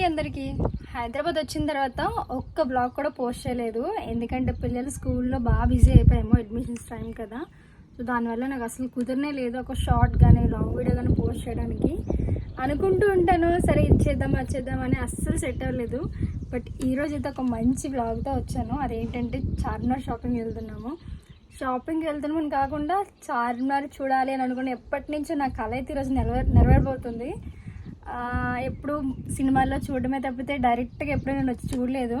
అండి అందరికీ? హైదరాబాద్ వచ్చిన తర్వాత ఒక్క బ్లాగ్ కూడా పోస్ట్ చేయలేదు. ఎందుకంటే పిల్లలు స్కూల్లో బాగా బిజీ అయిపోయాము అడ్మిషన్స్ టైం కదా. సో దానివల్ల నాకు అసలు కుదరనే లేదు ఒక షార్ట్ కానీ లాంగ్ వీడియో కానీ పోస్ట్ చేయడానికి. అనుకుంటూ ఉంటాను సరే ఇచ్చేద్దాం వచ్చేద్దాం అని అస్సలు సెట్ అవ్వలేదు. బట్ ఈరోజు అయితే ఒక మంచి బ్లాగ్తో వచ్చాను. అదేంటంటే చార్మినార్ షాపింగ్ వెళ్తున్నాము. షాపింగ్కి వెళ్తున్నామని కాకుండా చార్మినార్ చూడాలి అని అనుకుని ఎప్పటి నుంచో నా కళ అయితే ఈరోజు నెరవేర్ నెరవేరబోతుంది. ఎప్పుడు సినిమాల్లో చూడడమే తప్పితే డైరెక్ట్గా ఎప్పుడూ నేను వచ్చి చూడలేదు.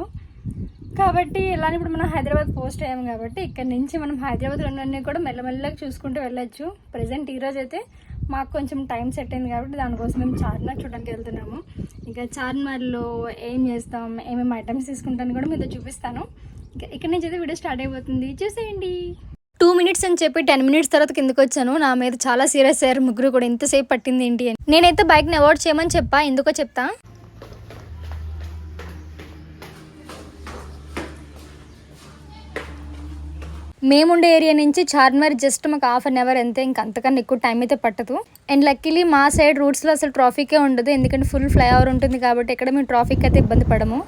కాబట్టి ఇలానే ఇప్పుడు మనం హైదరాబాద్ పోస్ట్ అయ్యాము కాబట్టి ఇక్కడ నుంచి మనం హైదరాబాద్లో ఉన్నవన్నీ కూడా మెల్లమెల్లగా చూసుకుంటూ వెళ్ళొచ్చు. ప్రజెంట్ ఈరోజు అయితే మాకు కొంచెం టైం సెట్ అయింది కాబట్టి దానికోసం మేము చార్మినార్ చూడడానికి వెళ్తున్నాము. ఇంకా చార్మినార్లో ఏం చేస్తాం ఏమేమి ఐటమ్స్ తీసుకుంటాను కూడా మీతో చూపిస్తాను. ఇంకా ఇక్కడ నుంచి అయితే వీడియో స్టార్ట్ అయిపోతుంది. చూసేయండి. టూ మినిట్స్ అని చెప్పి టెన్ మినిట్స్ తర్వాత కిందకు వచ్చాను. నా మీద చాలా సీరియస్ అయ్యారు. ముగ్గురు కూడా ఇంతసేపు పట్టింది ఏంటి అని. నేనైతే బైక్ని అవాయిడ్ చేయమని చెప్పా. ఎందుకో చెప్తా? మేముండే ఏరియా నుంచి చార్మినార్ జస్ట్ మాకు హాఫ్ అన్ అవర్ అంతే ఇంకా అంతకన్నా ఎక్కువ టైం అయితే పట్టదు. అండ్ లక్కీలీ మా సైడ్ రూట్స్లో అసలు ట్రాఫికే ఉండదు ఎందుకంటే ఫుల్ ఫ్లైఓవర్ ఉంటుంది కాబట్టి ఇక్కడ మేము ట్రాఫిక్ అయితే ఇబ్బంది పడము.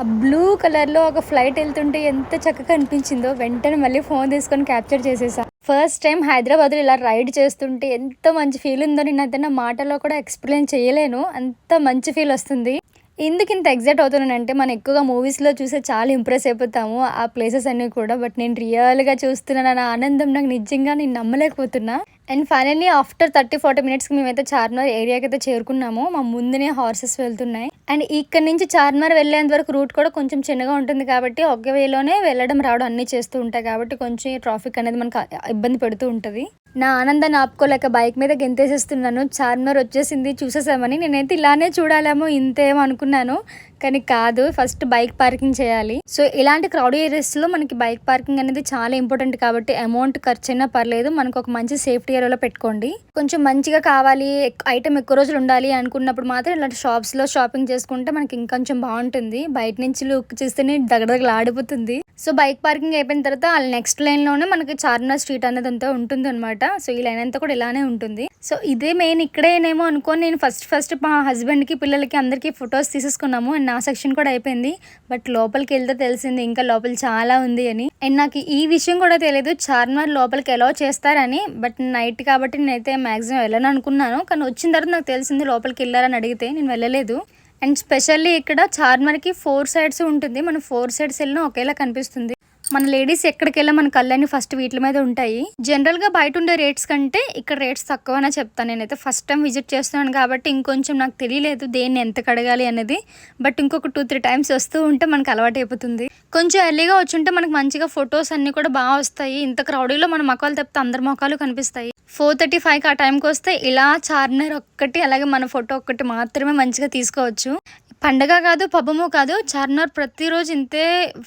ఆ బ్లూ కలర్లో ఒక ఫ్లైట్ వెళ్తుంటే ఎంత చక్కగా అనిపించిందో వెంటనే మళ్ళీ ఫోన్ తీసుకొని క్యాప్చర్ చేసేసా. ఫస్ట్ టైం హైదరాబాద్లో ఇలా రైడ్ చేస్తుంటే ఎంత మంచి ఫీల్ ఉందో నేను అయితే నా మాటలో కూడా ఎక్స్ప్లెయిన్ చేయలేను అంత మంచి ఫీల్ వస్తుంది. ఎందుకు ఇంత ఎగ్జైట్ అవుతున్నానంటే మనం ఎక్కువగా మూవీస్లో చూసే చాలా ఇంప్రెస్ అయిపోతాము ఆ ప్లేసెస్ అన్నీ కూడా. బట్ నేను రియల్గా చూస్తున్నాను ఆనందం నాకు నిజంగా నేను నమ్మలేకపోతున్నా. And finally after thirty forty మినిట్స్కి మేమైతే చార్మినార్ ఏరియాకి అయితే చేరుకున్నాము మా ముందునే హార్సెస్ వెళ్తున్నాయి. అండ్ ఇక్కడ నుంచి చార్మినార్ వెళ్ళేంత వరకు రూట్ కూడా కొంచెం చిన్నగా ఉంటుంది కాబట్టి ఒకే వేలోనే వెళ్ళడం రావడం అన్నీ చేస్తూ ఉంటాయి కాబట్టి కొంచెం ట్రాఫిక్ అనేది మనకు ఇబ్బంది పెడుతూ ఉంటుంది. నా ఆనందాన్ని ఆపుకోలేక బైక్ మీద గెంతేసేస్తున్నాను. చార్మినార్ వచ్చేసింది చూసేసామని నేనైతే ఇలానే చూడాలేమో ఇంతేమో అనుకున్నాను. కానీ కాదు ఫస్ట్ బైక్ పార్కింగ్ చేయాలి. సో ఇలాంటి క్రౌడ్ ఏరియాస్లో మనకి బైక్ పార్కింగ్ అనేది చాలా ఇంపార్టెంట్ కాబట్టి అమౌంట్ ఖర్చు అయినా పర్లేదు మనకు ఒక మంచి సేఫ్టీ ఏరియాలో పెట్టుకోండి. కొంచెం మంచిగా కావాలి ఐటమ్ ఎక్కువ రోజులు ఉండాలి అనుకున్నప్పుడు మాత్రం ఇలాంటి షాప్స్లో షాపింగ్ చేసుకుంటే మనకి ఇంకొంచెం బాగుంటుంది. బయట నుంచి లుక్ చూస్తేనే దగదగలు ఆడిపోతుంది సో బైక్ పార్కింగ్ అయిపోయిన తర్వాత వాళ్ళ నెక్స్ట్ లైన్లోనే మనకి చార్మినార్ స్ట్రీట్ అనేది అంతా ఉంటుంది అనమాట సో ఈ లైన్ అంతా కూడా ఇలానే ఉంటుంది. సో ఇదే మెయిన్ ఇక్కడేనేమో అనుకోని నేను ఫస్ట్ ఫస్ట్ మా హస్బెండ్కి పిల్లలకి అందరికీ ఫొటోస్ తీసేసుకున్నాము. అండ్ నా సెక్షన్ కూడా అయిపోయింది. బట్ లోపలికి వెళ్తే తెలిసింది ఇంకా లోపల చాలా ఉంది అని. అండ్ నాకు ఈ విషయం కూడా తెలియదు చార్మినార్ లోపలికి ఎలా చేస్తారని. బట్ నైట్ కాబట్టి నేనైతే మ్యాక్సిమం వెళ్ళను అనుకున్నాను. కానీ వచ్చిన తర్వాత నాకు తెలిసింది లోపలికి వెళ్ళారని అడిగితే నేను వెళ్ళలేదు. అండ్ స్పెషల్లీ ఇక్కడ చార్మర్కి ఫోర్ సైడ్స్ ఉంటుంది. మనం ఫోర్ సైడ్స్ వెళ్ళినా ఒకేలా కనిపిస్తుంది. మన లేడీస్ ఎక్కడికి వెళ్ళా మన కళ్ళని ఫస్ట్ వీటి మీద ఉంటాయి. జనరల్గా బయట ఉండే రేట్స్ కంటే ఇక్కడ రేట్స్ తక్కువనే చెప్తాను. నేనైతే ఫస్ట్ టైం విజిట్ చేస్తున్నాను కాబట్టి ఇంకొంచెం నాకు తెలియలేదు దేన్ని ఎంత కడగాలి అనేది. బట్ ఇంకొక టూ త్రీ టైమ్స్ వస్తూ ఉంటే మనకు అలవాటు అయిపోతుంది కొంచెం ఎర్లీగా వచ్చుంటే మనకు మంచిగా ఫొటోస్ అన్నీ కూడా బాగా వస్తాయి. ఇంత క్రౌడీలో మన మొక్కలు తప్పితే అందరి మొక్కలు కనిపిస్తాయి. ఫోర్ థర్టీ ఫైవ్కి ఆ టైంకి వస్తే ఇలా చార్మినార్ ఒక్కటి అలాగే మన ఫోటో ఒక్కటి మాత్రమే మంచిగా తీసుకోవచ్చు. పండగ కాదు పబ్బము కాదు చార్మినార్ ప్రతిరోజు ఇంతే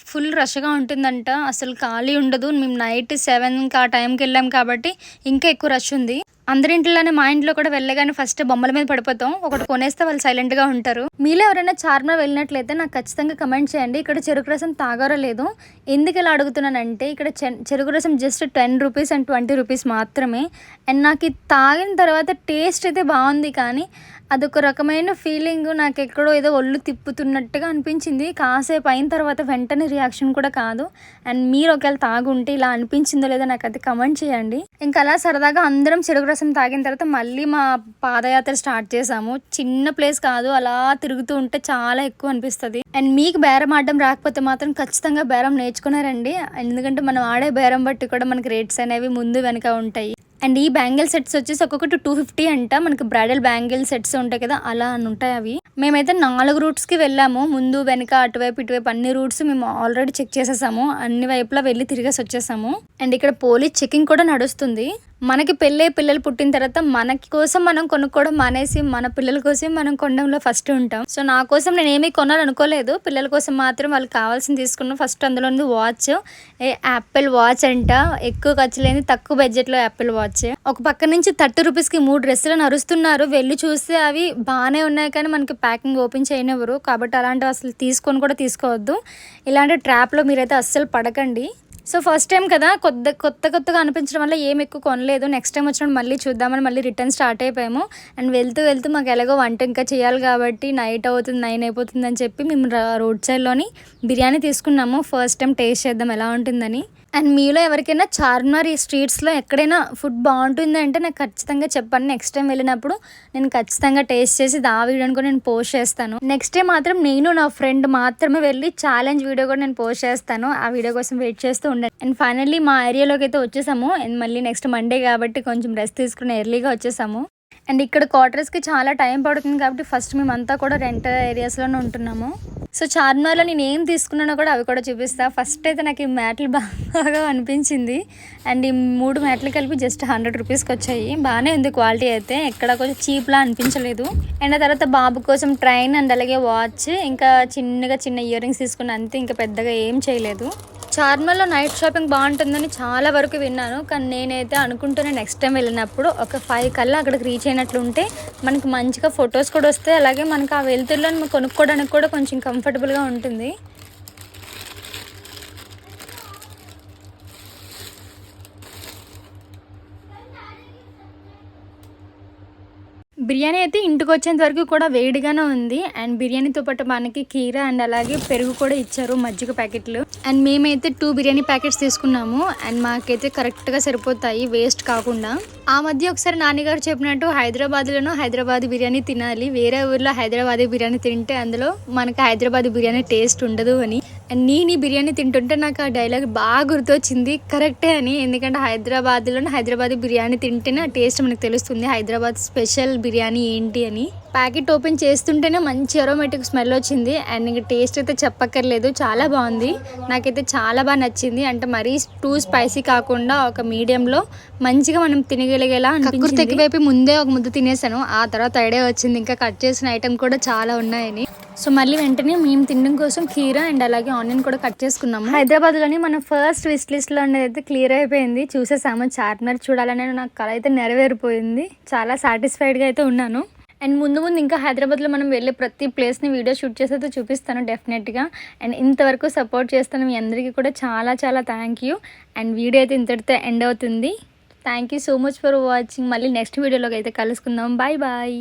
ఫుల్ రష్గా ఉంటుందంట. అసలు ఖాళీ ఉండదు. మేము నైట్ సెవెన్కి ఆ టైంకి వెళ్ళాం కాబట్టి ఇంకా ఎక్కువ రష్ ఉంది. అందరి ఇంట్లోనే మా ఇంట్లో కూడా వెళ్ళగానే ఫస్ట్ బొమ్మల మీద పడిపోతాం. ఒకటి కొనేస్తే వాళ్ళు సైలెంట్గా ఉంటారు. మీలో ఎవరైనా చార్మినార్ వెళ్ళినట్లయితే నాకు ఖచ్చితంగా కమెంట్ చేయండి. ఇక్కడ చెరుకు రసం తాగారో లేదు ఎందుకు ఇలా అడుగుతున్నానంటే ఇక్కడ చెరుకు రసం just ten rupees and twenty rupees మాత్రమే. అండ్ నాకు ఇది తాగిన తర్వాత టేస్ట్ అయితే బాగుంది కానీ అదొక రకమైన ఫీలింగ్ నాకు ఎక్కడో ఏదో ఒళ్ళు తిప్పుతున్నట్టుగా అనిపించింది. కాసేపు అయిన తర్వాత వెంటనే రియాక్షన్ కూడా కాదు. అండ్ మీరు ఒకవేళ తాగుంటే ఇలా అనిపించిందో లేదో నాకు అది కమెంట్ చేయండి. ఇంకా అలా సరదాగా అందరం చెరుకు రసం తాగిన తర్వాత మళ్ళీ మా పాదయాత్ర స్టార్ట్ చేసాము చిన్న ప్లేస్ కాదు అలా తిరుగుతూ ఉంటే చాలా ఎక్కువ అనిపిస్తుంది. అండ్ మీకు బేరం ఆడడం రాకపోతే మాత్రం ఖచ్చితంగా బేరం నేర్చుకున్నారండి ఎందుకంటే మనం ఆడే బేరం బట్టి కూడా మనకి రేట్స్ అనేవి ముందు వెనక ఉంటాయి. అండ్ ఈ బ్యాంగిల్ సెట్స్ వచ్చేసి ఒక్కొక్కటి టూ ఫిఫ్టీ అంట. మనకి బ్రైడల్ బ్యాంగిల్ సెట్స్ ఉంటాయి కదా అలా అని ఉంటాయి అవి. మేమైతే నాలుగు రూట్స్కి వెళ్ళాము. ముందు వెనక అటువైపు ఇటువైపు అన్ని రూట్స్ మేము ఆల్రెడీ చెక్ చేసేసాము. అన్ని వైపులా వెళ్ళి తిరిగేసి వచ్చేసాము. అండ్ ఇక్కడ పోలీస్ చెకింగ్ కూడా నడుస్తుంది. మనకి పెళ్ళే పిల్లలు పుట్టిన తర్వాత మన కోసం మనం కొనుక్కోవడం మానేసి మన పిల్లల కోసం మనం కొనడంలో ఫస్ట్ ఉంటాం. సో నా కోసం నేను ఏమీ కొనాలనుకోలేదు. పిల్లల కోసం మాత్రం వాళ్ళకి కావాల్సింది తీసుకున్నాం. ఫస్ట్ అందులో ఉంది వాచ్ ఏ యాపిల్ వాచ్ అంట. ఎక్కువ ఖర్చు లేని తక్కువ బడ్జెట్లో యాపిల్ వాచ్ ఒక పక్క నుంచి థర్టీ రూపీస్కి మూడు డ్రెస్సులు నరుస్తున్నారు. వెళ్ళి చూస్తే అవి బాగానే ఉన్నాయి కానీ మనకి ప్యాకింగ్ ఓపెన్ చేయనివ్వరు. కాబట్టి అలాంటివి అసలు తీసుకొని కూడా తీసుకోవద్దు. ఇలాంటి ట్రాప్లో మీరైతే అస్సలు పడకండి. సో ఫస్ట్ టైం కదా కొత్త కొత్త కొత్తగా అనిపించడం వల్ల ఏం ఎక్కువ కొనలేదు. నెక్స్ట్ టైం వచ్చినప్పుడు మళ్ళీ చూద్దామని మళ్ళీ రిటర్న్ స్టార్ట్ అయిపోయాము. అండ్ వెళ్తూ వెళ్తూ మాకు ఎలాగో వంట ఇంకా చేయాలి కాబట్టి నైట్ అవుతుంది నైన్ అయిపోతుంది అని చెప్పి మేము రోడ్ సైడ్లోని బిర్యానీ తీసుకున్నాము. ఫస్ట్ టైం టేస్ట్ చేద్దాం ఎలా ఉంటుందని. అండ్ మీలో ఎవరికైనా చార్మినార్ ఈ స్ట్రీట్స్లో ఎక్కడైనా ఫుడ్ బాగుంటుంది అంటే నాకు ఖచ్చితంగా చెప్పండి. నెక్స్ట్ టైం వెళ్ళినప్పుడు నేను ఖచ్చితంగా టేస్ట్ చేసి ఆ వీడియో కూడా నేను పోస్ట్ చేస్తాను. నెక్స్ట్ టైం మాత్రం నేను నా ఫ్రెండ్ మాత్రమే వెళ్ళి ఛాలెంజ్ వీడియో కూడా నేను పోస్ట్ చేస్తాను. ఆ వీడియో కోసం వెయిట్ చేస్తూ ఉండండి. అండ్ ఫైనల్లీ మా ఏరియాలోకి అయితే వచ్చేసాము. అండ్ మళ్ళీ నెక్స్ట్ మండే కాబట్టి కొంచెం రెస్ట్ తీసుకుని ఎర్లీగా వచ్చేసాము. అండ్ ఇక్కడ క్వార్టర్స్కి చాలా టైం పడుతుంది కాబట్టి ఫస్ట్ మేమంతా కూడా రెంట్ ఏరియాస్లోనే ఉంటున్నాము. సో చార్మినార్లో నేను ఏం తీసుకున్నానో కూడా అవి కూడా చూపిస్తా. ఫస్ట్ అయితే నాకు ఈ మ్యాట్లు బాగా అనిపించింది. అండ్ ఈ మూడు మ్యాట్లు కలిపి జస్ట్ హండ్రెడ్ రూపీస్కి వచ్చాయి. బాగానే ఉంది క్వాలిటీ అయితే. ఎక్కడ కొంచెం చీప్లా అనిపించలేదు. అండ్ ఆ తర్వాత బాబు కోసం ట్రైన్ అండ్ అలాగే వాచ్ ఇంకా చిన్నగా చిన్న ఇయర్ రింగ్స్ తీసుకున్న అంతే. ఇంకా పెద్దగా ఏం చేయలేదు. చార్మల్లో నైట్ షాపింగ్ బాగుంటుందని చాలా వరకు విన్నాను. కానీ నేనైతే అనుకుంటున్నా నెక్స్ట్ టైం వెళ్ళినప్పుడు ఒక ఫైవ్ కల్లా అక్కడికి రీచ్ అయినట్లు ఉంటే మనకి మంచిగా ఫొటోస్ కూడా వస్తాయి. అలాగే మనకి ఆ వెళ్తుర్లో కొనుక్కోవడానికి కూడా కొంచెం కంఫర్టబుల్గా ఉంటుంది. బిర్యానీ అయితే ఇంటికి వచ్చేంత వరకు కూడా వేడిగానే ఉంది. అండ్ బిర్యానీతో పాటు మనకి కీర అండ్ అలాగే పెరుగు కూడా ఇచ్చారు మజ్జిగ ప్యాకెట్లు. అండ్ మేమైతే టూ బిర్యానీ ప్యాకెట్స్ తీసుకున్నాము. అండ్ మాకైతే కరెక్ట్గా సరిపోతాయి వేస్ట్ కాకుండా. ఆ మధ్య ఒకసారి నాన్నగారు చెప్పినట్టు హైదరాబాద్లోనూ హైదరాబాద్ బిర్యానీ తినాలి. వేరే ఊర్లో హైదరాబాద్ బిర్యానీ తింటే అందులో మనకి హైదరాబాద్ బిర్యానీ టేస్ట్ ఉండదు అని. నేను బిర్యానీ తింటుంటే నాకు ఆ డైలాగ్ బాగా గుర్తొచ్చింది. కరెక్టే అని. ఎందుకంటే హైదరాబాద్లో హైదరాబాద్ బిర్యానీ తింటేనే ఆ టేస్ట్ మనకు తెలుస్తుంది. హైదరాబాద్ స్పెషల్ బిర్యానీ ఏంటి అని. ప్యాకెట్ ఓపెన్ చేస్తుంటేనే మంచి అరోమేటిక్ స్మెల్ వచ్చింది. అండ్ ఇంకా టేస్ట్ అయితే చెప్పక్కర్లేదు. చాలా బాగుంది. నాకైతే చాలా బాగా నచ్చింది. అంటే మరీ టూ స్పైసీ కాకుండా ఒక మీడియంలో మంచిగా మనం తినగలిగేలా అనిపించింది. ఎక్కువైపు ముందే ఒక ముద్ద తినేసాను. ఆ తర్వాత ఐడియా వచ్చింది. ఇంకా కట్ చేసిన ఐటమ్ కూడా చాలా ఉన్నాయని. సో మళ్ళీ వెంటనే మేము తినడం కోసం కీరా అండ్ అలాగే ఆనియన్ కూడా కట్ చేసుకున్నాము. హైదరాబాద్లోని మన ఫస్ట్ విష్ లిస్ట్లో అనేది అయితే క్లియర్ అయిపోయింది. చూసేసాము. చార్మినార్ చూడాలనే నాకు కళ అయితే నెరవేరిపోయింది. చాలా సాటిస్ఫైడ్గా అయితే ఉన్నాను. అండ్ ముందు ముందు ఇంకా హైదరాబాద్లో మనం వెళ్ళే ప్రతి ప్లేస్ని వీడియో షూట్ చేసి అయితే చూపిస్తాను డెఫినెట్గా. అండ్ ఇంతవరకు సపోర్ట్ చేస్తాను మీ అందరికీ కూడా చాలా చాలా థ్యాంక్ యూ. అండ్ వీడియో అయితే ఇంతటితో ఎండ్ అవుతుంది. Thank you so much for watching మళ్ళీ నెక్స్ట్ వీడియోలోకి అయితే కలుసుకుందాం. Bye bye